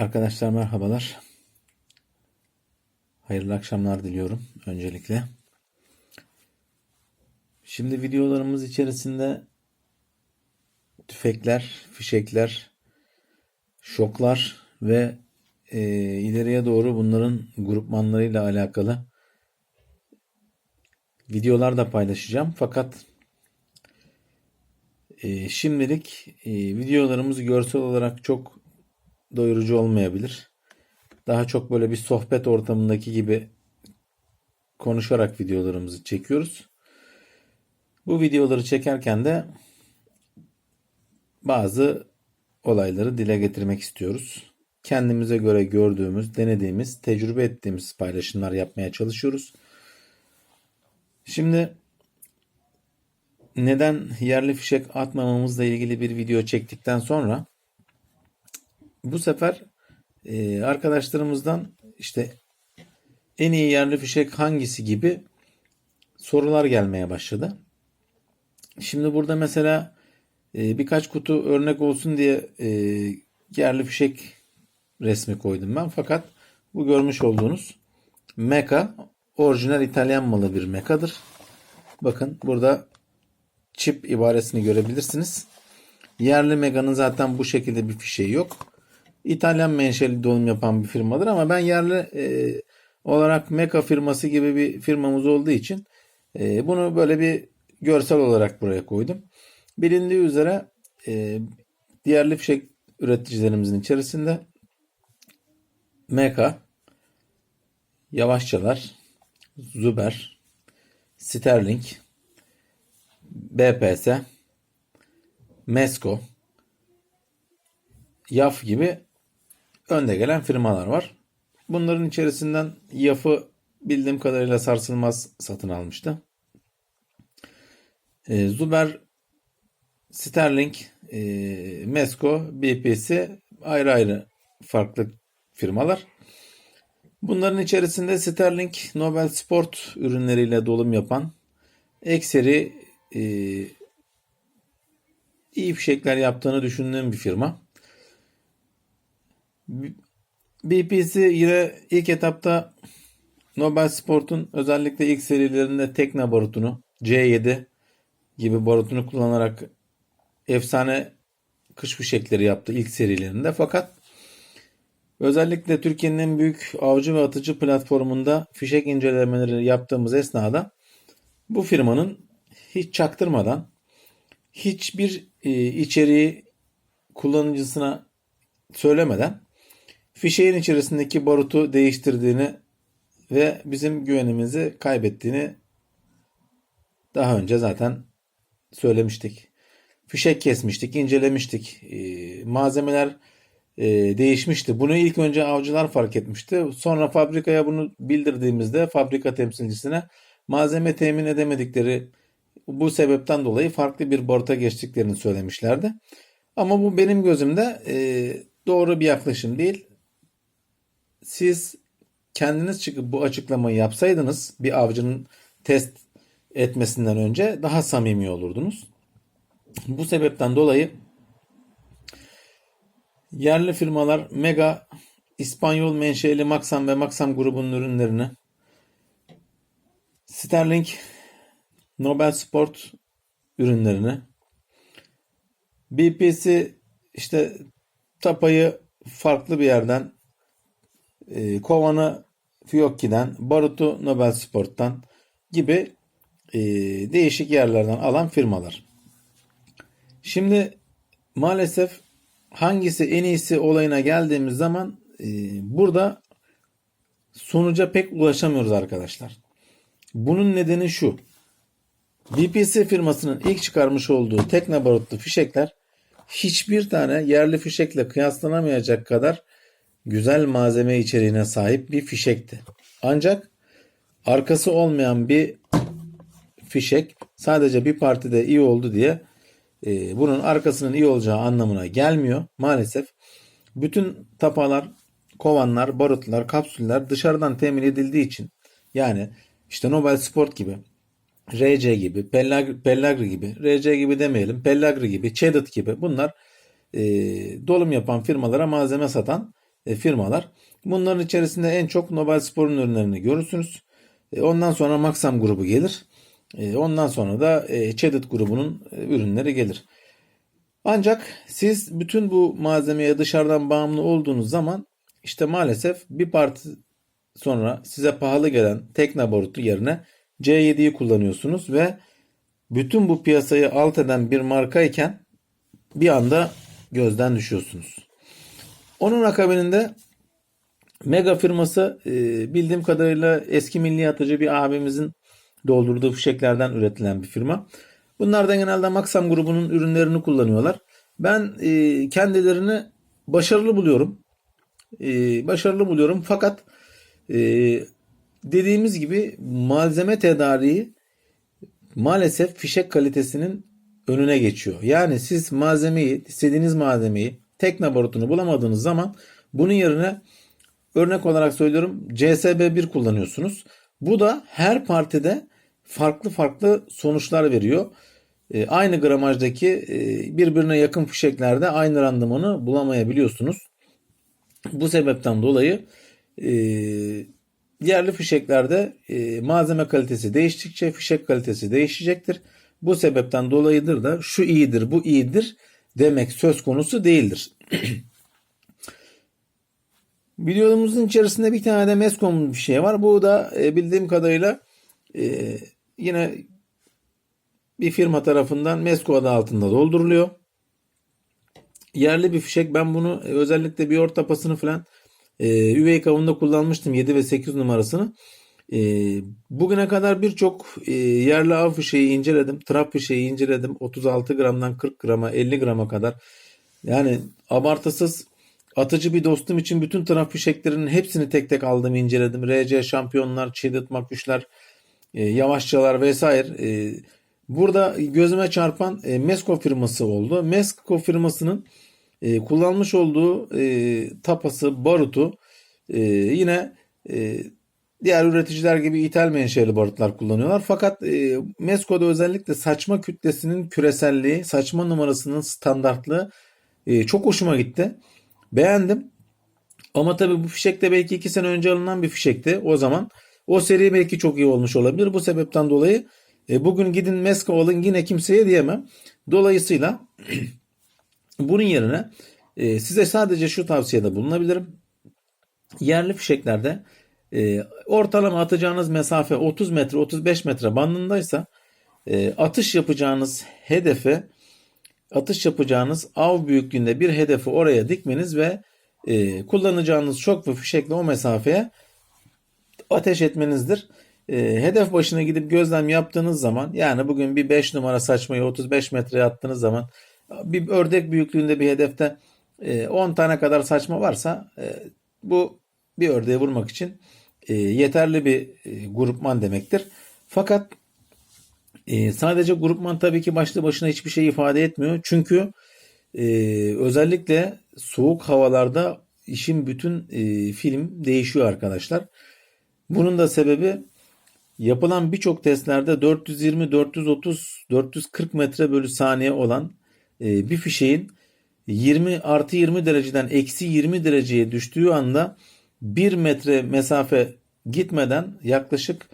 Arkadaşlar merhabalar. Hayırlı akşamlar diliyorum öncelikle. Şimdi videolarımız içerisinde tüfekler, fişekler, şoklar ve e, ileriye doğru bunların grupmanlarıyla alakalı videolar da paylaşacağım. Fakat e, şimdilik e, videolarımız görsel olarak çok doyurucu olmayabilir. Daha çok böyle bir sohbet ortamındaki gibi konuşarak videolarımızı çekiyoruz. Bu videoları çekerken de bazı olayları dile getirmek istiyoruz. Kendimize göre gördüğümüz, denediğimiz, tecrübe ettiğimiz paylaşımlar yapmaya çalışıyoruz. Şimdi neden yerli fişek atmamamızla ilgili bir video çektikten sonra bu sefer e, arkadaşlarımızdan işte en iyi yerli fişek hangisi gibi sorular gelmeye başladı. Şimdi burada mesela e, birkaç kutu örnek olsun diye e, yerli fişek resmi koydum ben. Fakat bu görmüş olduğunuz Meka orijinal İtalyan malı bir Meka'dır. Bakın burada çip ibaresini görebilirsiniz. Yerli Mega'nın zaten bu şekilde bir fişeği yok. İtalyan menşeli dolum yapan bir firmadır ama ben yerli e, olarak Meka firması gibi bir firmamız olduğu için e, bunu böyle bir görsel olarak buraya koydum. Bilindiği üzere e, diğerli fişek üreticilerimizin içerisinde Meka, Yavaşçalar, Zuber, Sterling, BPS, Mesko, YAF gibi önde gelen firmalar var. Bunların içerisinden YAF'ı bildiğim kadarıyla sarsılmaz satın almıştı. E, Zuber, Sterling, e, Mesko, BPC ayrı ayrı farklı firmalar. Bunların içerisinde Sterling Nobel Sport ürünleriyle dolum yapan ekseri e, iyi fişekler yaptığını düşündüğüm bir firma. BPC yine ilk etapta Nobel Sport'un özellikle ilk serilerinde Tekna barutunu C7 gibi barutunu kullanarak efsane kış fişekleri yaptı ilk serilerinde. Fakat özellikle Türkiye'nin en büyük avcı ve atıcı platformunda fişek incelemeleri yaptığımız esnada bu firmanın hiç çaktırmadan hiçbir e, içeriği kullanıcısına söylemeden fişeğin içerisindeki barutu değiştirdiğini ve bizim güvenimizi kaybettiğini daha önce zaten söylemiştik. Fişek kesmiştik, incelemiştik. E, malzemeler e, değişmişti. Bunu ilk önce avcılar fark etmişti. Sonra fabrikaya bunu bildirdiğimizde fabrika temsilcisine malzeme temin edemedikleri bu sebepten dolayı farklı bir baruta geçtiklerini söylemişlerdi. Ama bu benim gözümde e, doğru bir yaklaşım değil. Siz kendiniz çıkıp bu açıklamayı yapsaydınız bir avcının test etmesinden önce daha samimi olurdunuz. Bu sebepten dolayı yerli firmalar Mega, İspanyol menşeli Maxam ve Maxam grubunun ürünlerini Sterling, Nobel Sport ürünlerini BPC işte tapayı farklı bir yerden e, kovanı Fiocchi'den, barutu Nobel Sport'tan gibi e, değişik yerlerden alan firmalar. Şimdi maalesef hangisi en iyisi olayına geldiğimiz zaman e, burada sonuca pek ulaşamıyoruz arkadaşlar. Bunun nedeni şu. BPC firmasının ilk çıkarmış olduğu tekne barutlu fişekler hiçbir tane yerli fişekle kıyaslanamayacak kadar güzel malzeme içeriğine sahip bir fişekti. Ancak arkası olmayan bir fişek sadece bir partide iyi oldu diye e, bunun arkasının iyi olacağı anlamına gelmiyor. Maalesef bütün tapalar, kovanlar, barutlar, kapsüller dışarıdan temin edildiği için yani işte Nobel Sport gibi, RC gibi, Pelagri, Pelagri gibi, RC gibi demeyelim, Pelagri gibi, Cheddar gibi bunlar e, dolum yapan firmalara malzeme satan firmalar. Bunların içerisinde en çok Nobel Spor'un ürünlerini görürsünüz. E, ondan sonra Maxam grubu gelir. E, ondan sonra da e, Chedid grubunun e, ürünleri gelir. Ancak siz bütün bu malzemeye dışarıdan bağımlı olduğunuz zaman işte maalesef bir parti sonra size pahalı gelen Tekna borutu yerine C7'yi kullanıyorsunuz ve bütün bu piyasayı alt eden bir marka iken bir anda gözden düşüyorsunuz. Onun akabininde Mega firması e, bildiğim kadarıyla eski milli atıcı bir abimizin doldurduğu fişeklerden üretilen bir firma. Bunlardan genelde Maxam grubunun ürünlerini kullanıyorlar. Ben e, kendilerini başarılı buluyorum. E, başarılı buluyorum fakat e, dediğimiz gibi malzeme tedariği maalesef fişek kalitesinin önüne geçiyor. Yani siz malzemeyi, istediğiniz malzemeyi, tekne barutunu bulamadığınız zaman bunun yerine örnek olarak söylüyorum CSB1 kullanıyorsunuz. Bu da her partide farklı farklı sonuçlar veriyor. E, aynı gramajdaki e, birbirine yakın fişeklerde aynı randımanı bulamayabiliyorsunuz. Bu sebepten dolayı e, yerli fişeklerde e, malzeme kalitesi değiştikçe fişek kalitesi değişecektir. Bu sebepten dolayıdır da şu iyidir bu iyidir demek söz konusu değildir. Videomuzun içerisinde bir tane de Mescom bir şey var. Bu da e, bildiğim kadarıyla e, yine bir firma tarafından Mesko adı altında dolduruluyor. Yerli bir fişek. Ben bunu e, özellikle bir orta pasını falan e, üvey kavunda kullanmıştım 7 ve 8 numarasını. E, bugüne kadar birçok e, yerli av fişeği inceledim. Trap fişeği inceledim. 36 gramdan 40 grama 50 grama kadar. Yani abartısız atıcı bir dostum için bütün trap fişeklerinin hepsini tek tek aldım inceledim. RC şampiyonlar, çiğdit makuşlar, e, yavaşçalar vesaire. E, burada gözüme çarpan Mesko firması oldu. Mesko firmasının kullanmış olduğu tapası, barutu yine diğer üreticiler gibi ithal menşeli barutlar kullanıyorlar. Fakat e, Mesko'da özellikle saçma kütlesinin küreselliği, saçma numarasının standartlığı e, çok hoşuma gitti. Beğendim. Ama tabii bu fişek de belki 2 sene önce alınan bir fişekti. O zaman o seri belki çok iyi olmuş olabilir. Bu sebepten dolayı e, bugün gidin Mesko alın yine kimseye diyemem. Dolayısıyla bunun yerine e, size sadece şu tavsiyede bulunabilirim. Yerli fişeklerde e, ortalama atacağınız mesafe 30 metre 35 metre bandındaysa e, atış yapacağınız hedefe atış yapacağınız av büyüklüğünde bir hedefi oraya dikmeniz ve e, kullanacağınız şok ve fişekle o mesafeye ateş etmenizdir. E, hedef başına gidip gözlem yaptığınız zaman yani bugün bir 5 numara saçmayı 35 metreye attığınız zaman bir ördek büyüklüğünde bir hedefte e, 10 tane kadar saçma varsa e, bu bir ördeği vurmak için e, yeterli bir e, grupman demektir. Fakat e, sadece grupman tabii ki başlı başına hiçbir şey ifade etmiyor. Çünkü e, özellikle soğuk havalarda işin bütün e, film değişiyor arkadaşlar. Bunun da sebebi yapılan birçok testlerde 420, 430, 440 metre bölü saniye olan e, bir fişeğin 20 artı 20 dereceden eksi 20 dereceye düştüğü anda 1 metre mesafe gitmeden yaklaşık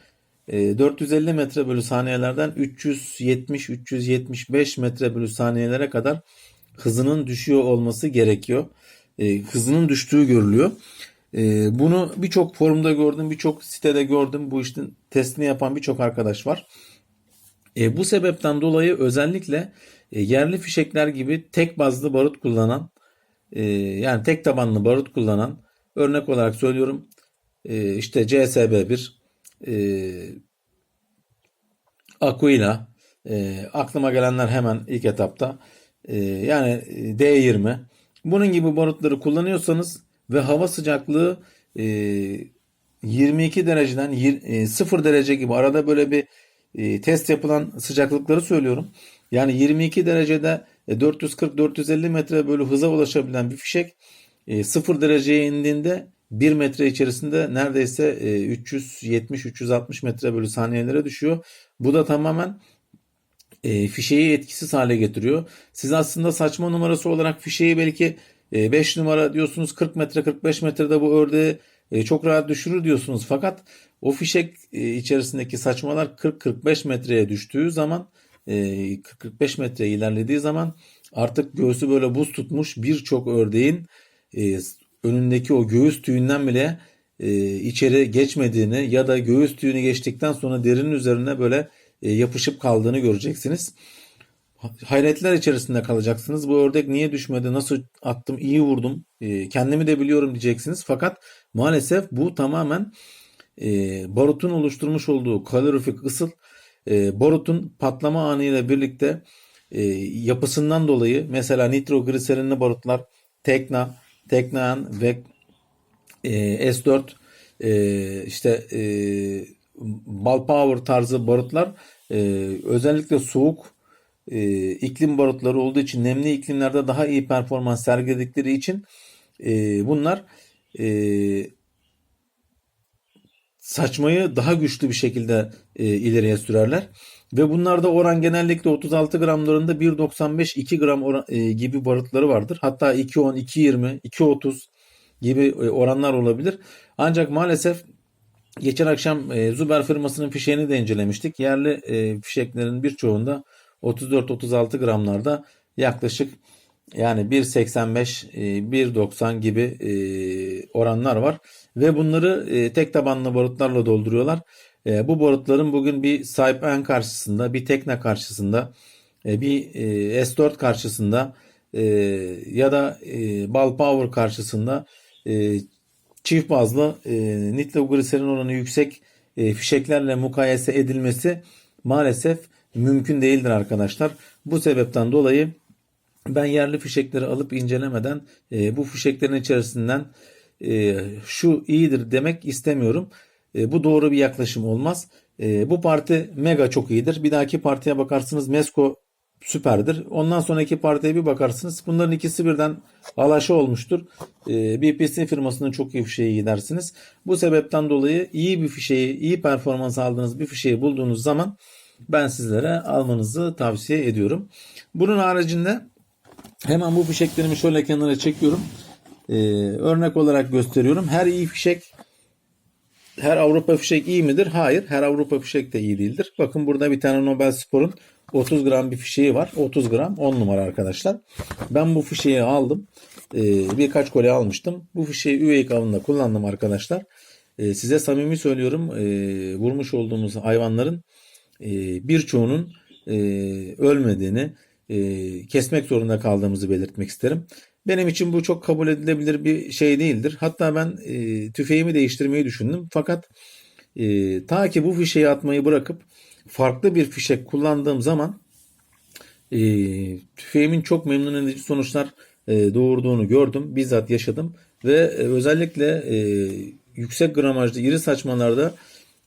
450 metre bölü saniyelerden 370-375 metre bölü saniyelere kadar hızının düşüyor olması gerekiyor. Hızının düştüğü görülüyor. Bunu birçok forumda gördüm, birçok sitede gördüm. Bu işin testini yapan birçok arkadaş var. Bu sebepten dolayı özellikle yerli fişekler gibi tek bazlı barut kullanan, yani tek tabanlı barut kullanan, örnek olarak söylüyorum işte CSB1, Aquila, aklıma gelenler hemen ilk etapta, yani D20, bunun gibi barutları kullanıyorsanız ve hava sıcaklığı 22 dereceden 0 derece gibi arada böyle bir test yapılan sıcaklıkları söylüyorum. Yani 22 derecede 440-450 metre bölü hıza ulaşabilen bir fişek 0 dereceye indiğinde 1 metre içerisinde neredeyse 370-360 metre bölü saniyelere düşüyor. Bu da tamamen fişeği etkisiz hale getiriyor. Siz aslında saçma numarası olarak fişeği belki 5 numara diyorsunuz 40 metre 45 metrede bu ördeği e, çok rahat düşürür diyorsunuz. Fakat o fişek e, içerisindeki saçmalar 40-45 metreye düştüğü zaman e, 40-45 metreye ilerlediği zaman artık göğsü böyle buz tutmuş birçok ördeğin e, önündeki o göğüs tüyünden bile e, içeri geçmediğini ya da göğüs tüyünü geçtikten sonra derinin üzerine böyle e, yapışıp kaldığını göreceksiniz. Hayretler içerisinde kalacaksınız. Bu ördek niye düşmedi? Nasıl attım? iyi vurdum. E, kendimi de biliyorum diyeceksiniz. Fakat maalesef bu tamamen e, barutun oluşturmuş olduğu kalorifik ısıl e, barutun patlama anıyla birlikte e, yapısından dolayı mesela nitrogliserinli barutlar Tekna, Teknayan ve e, S4 e, işte e, Bal Power tarzı barutlar e, özellikle soğuk e, iklim barutları olduğu için nemli iklimlerde daha iyi performans sergiledikleri için e, bunlar e, saçmayı daha güçlü bir şekilde e, ileriye sürerler. Ve bunlarda oran genellikle 36 gramlarında 1.95-2 gram oran, e, gibi barutları vardır. Hatta 2.10, 2.20, 2.30 gibi e, oranlar olabilir. Ancak maalesef geçen akşam e, Zuber firmasının fişeğini de incelemiştik. Yerli e, fişeklerin birçoğunda 34-36 gramlarda yaklaşık yani 1.85, e, 1.90 gibi e, oranlar var. Ve bunları e, tek tabanlı barutlarla dolduruyorlar. E, bu barutların bugün bir Saipan karşısında, bir Tekna karşısında, e, bir e, S4 karşısında e, ya da e, Bal Power karşısında e, çift bazlı e, nitrogliserin oranı yüksek e, fişeklerle mukayese edilmesi maalesef mümkün değildir arkadaşlar. Bu sebepten dolayı ben yerli fişekleri alıp incelemeden e, bu fişeklerin içerisinden e, şu iyidir demek istemiyorum. E, bu doğru bir yaklaşım olmaz. E, bu parti mega çok iyidir. Bir dahaki partiye bakarsınız Mesko süperdir. Ondan sonraki partiye bir bakarsınız. Bunların ikisi birden alaşa olmuştur. E, BPC firmasının çok iyi fişeği gidersiniz. Bu sebepten dolayı iyi bir fişeği, iyi performans aldığınız bir fişeği bulduğunuz zaman ben sizlere almanızı tavsiye ediyorum. Bunun haricinde hemen bu fişeklerimi şöyle kenara çekiyorum. Ee, örnek olarak gösteriyorum. Her iyi fişek her Avrupa fişek iyi midir? Hayır. Her Avrupa fişek de iyi değildir. Bakın burada bir tane Nobel Spor'un 30 gram bir fişeği var. 30 gram 10 numara arkadaşlar. Ben bu fişeği aldım. Ee, birkaç kole almıştım. Bu fişeği üveyik avında kullandım arkadaşlar. Ee, size samimi söylüyorum. E, vurmuş olduğumuz hayvanların e, birçoğunun e, ölmediğini, e, kesmek zorunda kaldığımızı belirtmek isterim. Benim için bu çok kabul edilebilir bir şey değildir. Hatta ben e, tüfeğimi değiştirmeyi düşündüm. Fakat e, ta ki bu fişeği atmayı bırakıp farklı bir fişek kullandığım zaman e, tüfeğimin çok memnun edici sonuçlar e, doğurduğunu gördüm. Bizzat yaşadım. Ve e, özellikle e, yüksek gramajlı iri saçmalarda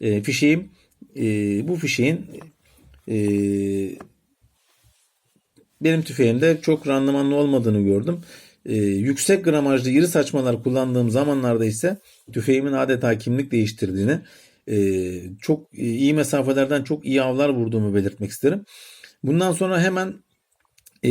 e, fişeğim e, bu fişeğin e, benim tüfeğimde çok randımanlı olmadığını gördüm. E, yüksek gramajlı iri saçmalar kullandığım zamanlarda ise tüfeğimin adeta kimlik değiştirdiğini, e, çok iyi mesafelerden çok iyi avlar vurduğumu belirtmek isterim. Bundan sonra hemen e,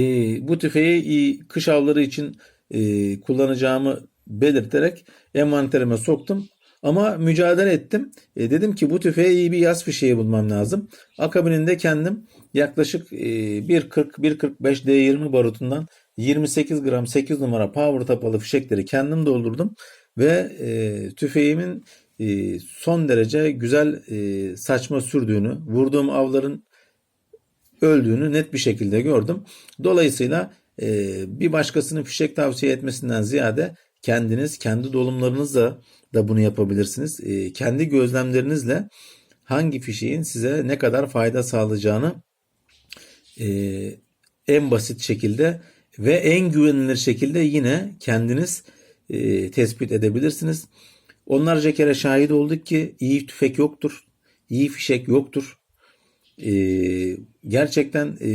bu tüfeği kış avları için e, kullanacağımı belirterek envanterime soktum. Ama mücadele ettim. E, dedim ki bu tüfeğe iyi bir yaz fişeği bulmam lazım. Akabininde kendim yaklaşık e, 1.40-1.45 D20 barutundan 28 gram 8 numara power tapalı fişekleri kendim doldurdum. Ve e, tüfeğimin e, son derece güzel e, saçma sürdüğünü, vurduğum avların öldüğünü net bir şekilde gördüm. Dolayısıyla e, bir başkasının fişek tavsiye etmesinden ziyade kendiniz kendi dolumlarınızla da bunu yapabilirsiniz. E, kendi gözlemlerinizle hangi fişeğin size ne kadar fayda sağlayacağını e, en basit şekilde ve en güvenilir şekilde yine kendiniz e, tespit edebilirsiniz. Onlarca kere şahit olduk ki iyi tüfek yoktur, iyi fişek yoktur. E, gerçekten e,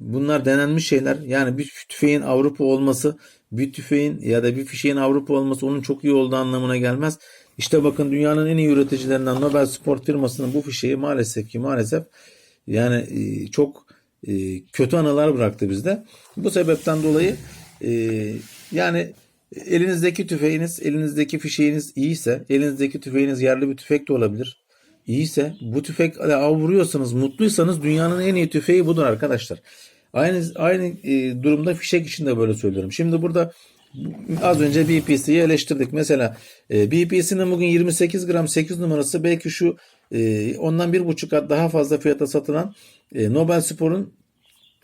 bunlar denenmiş şeyler. Yani bir tüfeğin Avrupa olması bir tüfeğin ya da bir fişeğin Avrupa olması onun çok iyi olduğu anlamına gelmez. İşte bakın dünyanın en iyi üreticilerinden Nobel Sport firmasının bu fişeği maalesef ki maalesef yani e, çok e, kötü anılar bıraktı bizde. Bu sebepten dolayı e, Yani elinizdeki tüfeğiniz, elinizdeki fişeğiniz iyiyse, elinizdeki tüfeğiniz yerli bir tüfek de olabilir. İyiyse bu tüfekle av vuruyorsanız, mutluysanız dünyanın en iyi tüfeği budur arkadaşlar. Aynı aynı e, durumda fişek için de böyle söylüyorum. Şimdi burada az önce BPC'yi eleştirdik. Mesela e, BPC'nin bugün 28 gram 8 numarası belki şu e, ondan bir buçuk kat daha fazla fiyata satılan e, Nobel Spor'un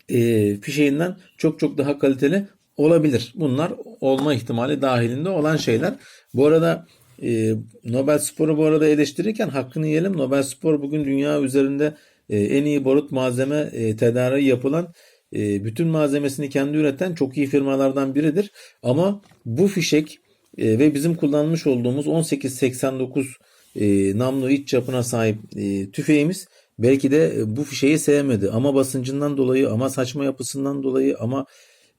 e, fişeğinden çok çok daha kaliteli olabilir. Bunlar olma ihtimali dahilinde olan şeyler. Bu arada e, Nobel Spor'u bu arada eleştirirken hakkını yiyelim. Nobel Spor bugün dünya üzerinde e, en iyi barut malzeme e, tedariği yapılan e, bütün malzemesini kendi üreten çok iyi firmalardan biridir. Ama bu fişek e, ve bizim kullanmış olduğumuz 1889 e, namlu iç çapına sahip e, tüfeğimiz belki de e, bu fişeği sevmedi. Ama basıncından dolayı ama saçma yapısından dolayı ama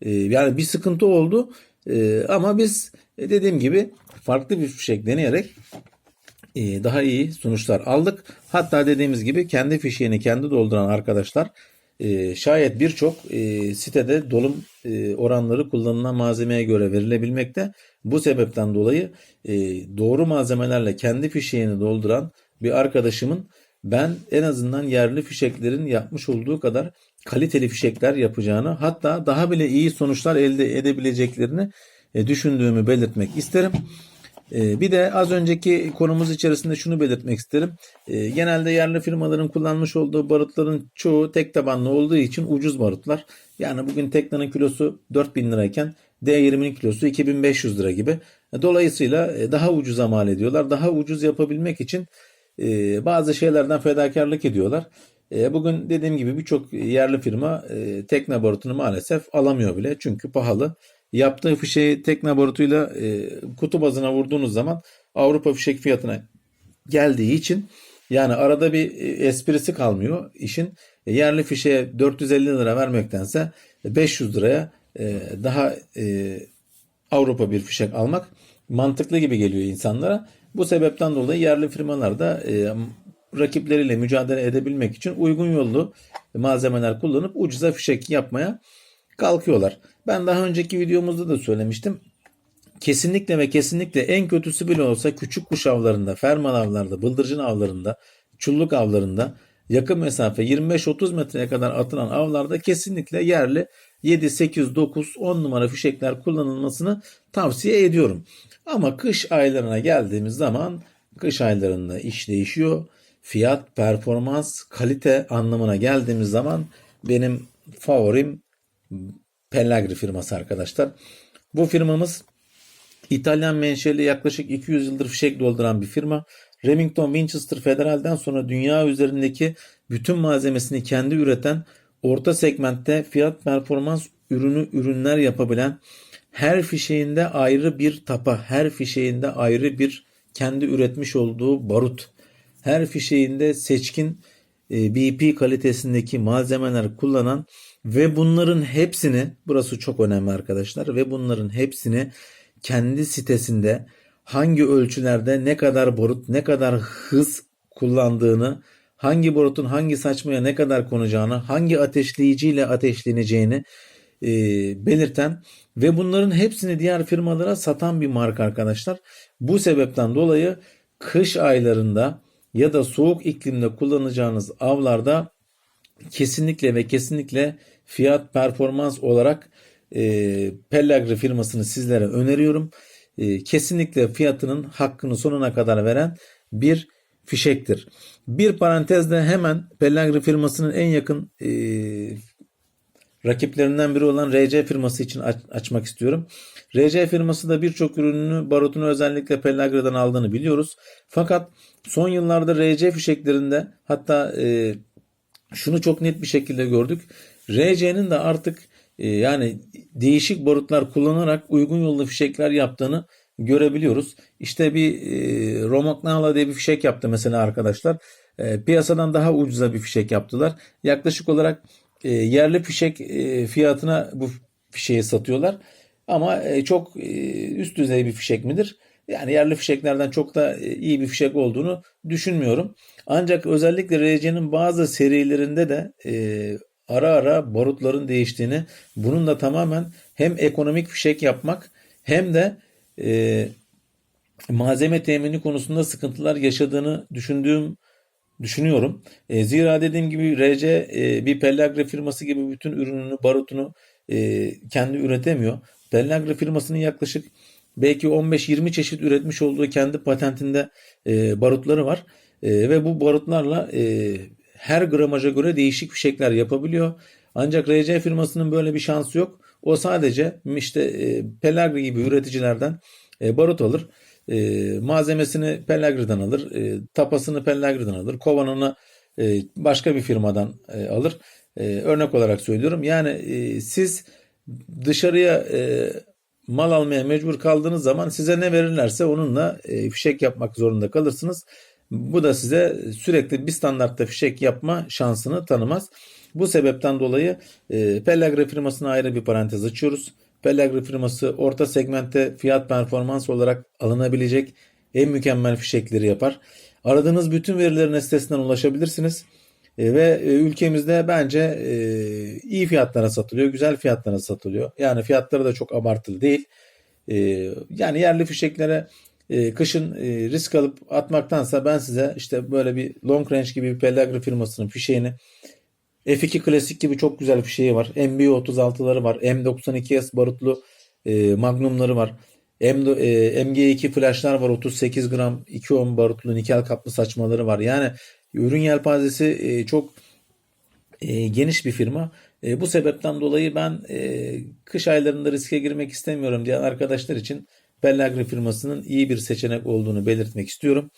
e, yani bir sıkıntı oldu. E, ama biz e, dediğim gibi farklı bir fişek deneyerek e, daha iyi sonuçlar aldık. Hatta dediğimiz gibi kendi fişeğini kendi dolduran arkadaşlar e, şayet birçok e, sitede dolum e, oranları kullanılan malzemeye göre verilebilmekte. Bu sebepten dolayı e, doğru malzemelerle kendi fişeğini dolduran bir arkadaşımın ben en azından yerli fişeklerin yapmış olduğu kadar kaliteli fişekler yapacağını hatta daha bile iyi sonuçlar elde edebileceklerini e, düşündüğümü belirtmek isterim. E, Bir de az önceki konumuz içerisinde şunu belirtmek isterim. E, Genelde yerli firmaların kullanmış olduğu barutların çoğu tek tabanlı olduğu için ucuz barutlar. Yani bugün Tekna'nın kilosu 4000 lirayken D20'nin kilosu 2500 lira gibi. Dolayısıyla e, daha ucuza mal ediyorlar. Daha ucuz yapabilmek için e, bazı şeylerden fedakarlık ediyorlar. E, Bugün dediğim gibi birçok yerli firma e, Tekna barutunu maalesef alamıyor bile. Çünkü pahalı. Yaptığı fişeği Tekna barutuyla e, kutu bazına vurduğunuz zaman Avrupa fişek fiyatına geldiği için yani arada bir e, esprisi kalmıyor işin. E, Yerli fişeğe 450 lira vermektense 500 liraya e, daha e, Avrupa bir fişek almak mantıklı gibi geliyor insanlara. Bu sebepten dolayı yerli firmalar da rakipleriyle mücadele edebilmek için uygun yollu malzemeler kullanıp ucuza fişek yapmaya kalkıyorlar. Ben daha önceki videomuzda da söylemiştim. Kesinlikle ve kesinlikle en kötüsü bile olsa küçük kuş avlarında, fermal avlarda, bıldırcın avlarında, çulluk avlarında yakın mesafe 25-30 metreye kadar atılan avlarda kesinlikle yerli 7, 8, 9, 10 numara fişekler kullanılmasını tavsiye ediyorum. Ama kış aylarına geldiğimiz zaman kış aylarında iş değişiyor. Fiyat, performans, kalite anlamına geldiğimiz zaman benim favorim Pellagri firması arkadaşlar. Bu firmamız İtalyan menşeli yaklaşık 200 yıldır fişek dolduran bir firma. Remington Winchester Federal'den sonra dünya üzerindeki bütün malzemesini kendi üreten orta segmentte fiyat performans ürünü ürünler yapabilen her fişeğinde ayrı bir tapa, her fişeğinde ayrı bir kendi üretmiş olduğu barut, her fişeğinde seçkin e, BP kalitesindeki malzemeler kullanan ve bunların hepsini burası çok önemli arkadaşlar ve bunların hepsini kendi sitesinde hangi ölçülerde ne kadar barut ne kadar hız kullandığını hangi barutun hangi saçmaya ne kadar konacağını hangi ateşleyiciyle ateşleneceğini e, belirten ve bunların hepsini diğer firmalara satan bir marka arkadaşlar. Bu sebepten dolayı kış aylarında ya da soğuk iklimde kullanacağınız avlarda kesinlikle ve kesinlikle fiyat performans olarak e, Pellagri firmasını sizlere öneriyorum. E, kesinlikle fiyatının hakkını sonuna kadar veren bir fişektir. Bir parantezde hemen Pellagri firmasının en yakın e, rakiplerinden biri olan RC firması için aç- açmak istiyorum. RC firması da birçok ürününü barutunu özellikle Pellagri'den aldığını biliyoruz. Fakat son yıllarda RC fişeklerinde hatta e, şunu çok net bir şekilde gördük. RC'nin de artık e, yani değişik barutlar kullanarak uygun yollu fişekler yaptığını görebiliyoruz. İşte bir e, Romagnala diye bir fişek yaptı mesela arkadaşlar. E, piyasadan daha ucuza bir fişek yaptılar. Yaklaşık olarak e, yerli fişek e, fiyatına bu fişeği satıyorlar. Ama e, çok e, üst düzey bir fişek midir? Yani yerli fişeklerden çok da e, iyi bir fişek olduğunu düşünmüyorum. Ancak özellikle RC'nin bazı serilerinde de e, ara ara barutların değiştiğini, bunun da tamamen hem ekonomik fişek yapmak hem de e, malzeme temini konusunda sıkıntılar yaşadığını düşündüğüm düşünüyorum. E, zira dediğim gibi RC e, bir Pellagre firması gibi bütün ürününü, barutunu e, kendi üretemiyor. Pellagre firmasının yaklaşık belki 15-20 çeşit üretmiş olduğu kendi patentinde e, barutları var. E, ve bu barutlarla e, her gramaja göre değişik fişekler yapabiliyor. Ancak RC firmasının böyle bir şansı yok. O sadece işte e, Pellagre gibi üreticilerden e, barut alır. E, malzemesini Pellagre'den alır. E, tapasını Pellagre'den alır. Kovanını e, başka bir firmadan e, alır. E, örnek olarak söylüyorum. Yani e, siz dışarıya e, mal almaya mecbur kaldığınız zaman size ne verirlerse onunla e, fişek yapmak zorunda kalırsınız. Bu da size sürekli bir standartta fişek yapma şansını tanımaz. Bu sebepten dolayı e, Pellagre firmasına ayrı bir parantez açıyoruz. Pellagre firması orta segmentte fiyat performans olarak alınabilecek en mükemmel fişekleri yapar. Aradığınız bütün verilerin sitesinden ulaşabilirsiniz. E, ve e, ülkemizde bence e, iyi fiyatlara satılıyor, güzel fiyatlara satılıyor. Yani fiyatları da çok abartılı değil. E, yani yerli fişeklere e, kışın e, risk alıp atmaktansa ben size işte böyle bir long range gibi bir Pellagre firmasının fişeğini F2 Klasik gibi çok güzel fişeği var. MB36'ları var. M92S barutlu e, Magnum'ları var. M, e, MG2 flashlar var. 38 gram 2 ohm barutlu nikel kaplı saçmaları var. Yani ürün yelpazesi e, çok e, geniş bir firma. E, bu sebepten dolayı ben e, kış aylarında riske girmek istemiyorum diyen arkadaşlar için Pellagre firmasının iyi bir seçenek olduğunu belirtmek istiyorum.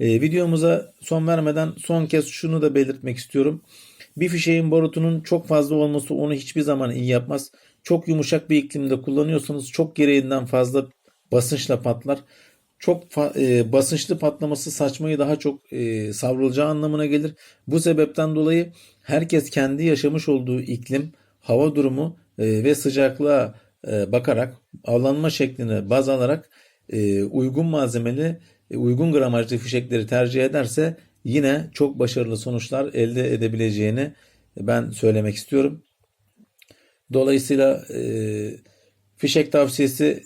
E, videomuza son vermeden son kez şunu da belirtmek istiyorum. Bir fişeğin barutunun çok fazla olması onu hiçbir zaman iyi yapmaz. Çok yumuşak bir iklimde kullanıyorsanız çok gereğinden fazla basınçla patlar. Çok e, basınçlı patlaması saçmayı daha çok e, savrulacağı anlamına gelir. Bu sebepten dolayı herkes kendi yaşamış olduğu iklim, hava durumu e, ve sıcaklığa e, bakarak avlanma şeklini baz alarak e, uygun malzemeli, e, uygun gramajlı fişekleri tercih ederse yine çok başarılı sonuçlar elde edebileceğini ben söylemek istiyorum. Dolayısıyla fişek tavsiyesi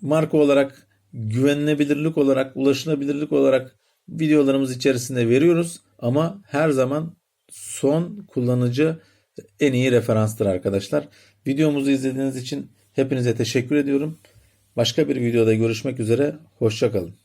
marka olarak, güvenilebilirlik olarak, ulaşılabilirlik olarak videolarımız içerisinde veriyoruz. Ama her zaman son kullanıcı en iyi referanstır arkadaşlar. Videomuzu izlediğiniz için hepinize teşekkür ediyorum. Başka bir videoda görüşmek üzere. Hoşçakalın.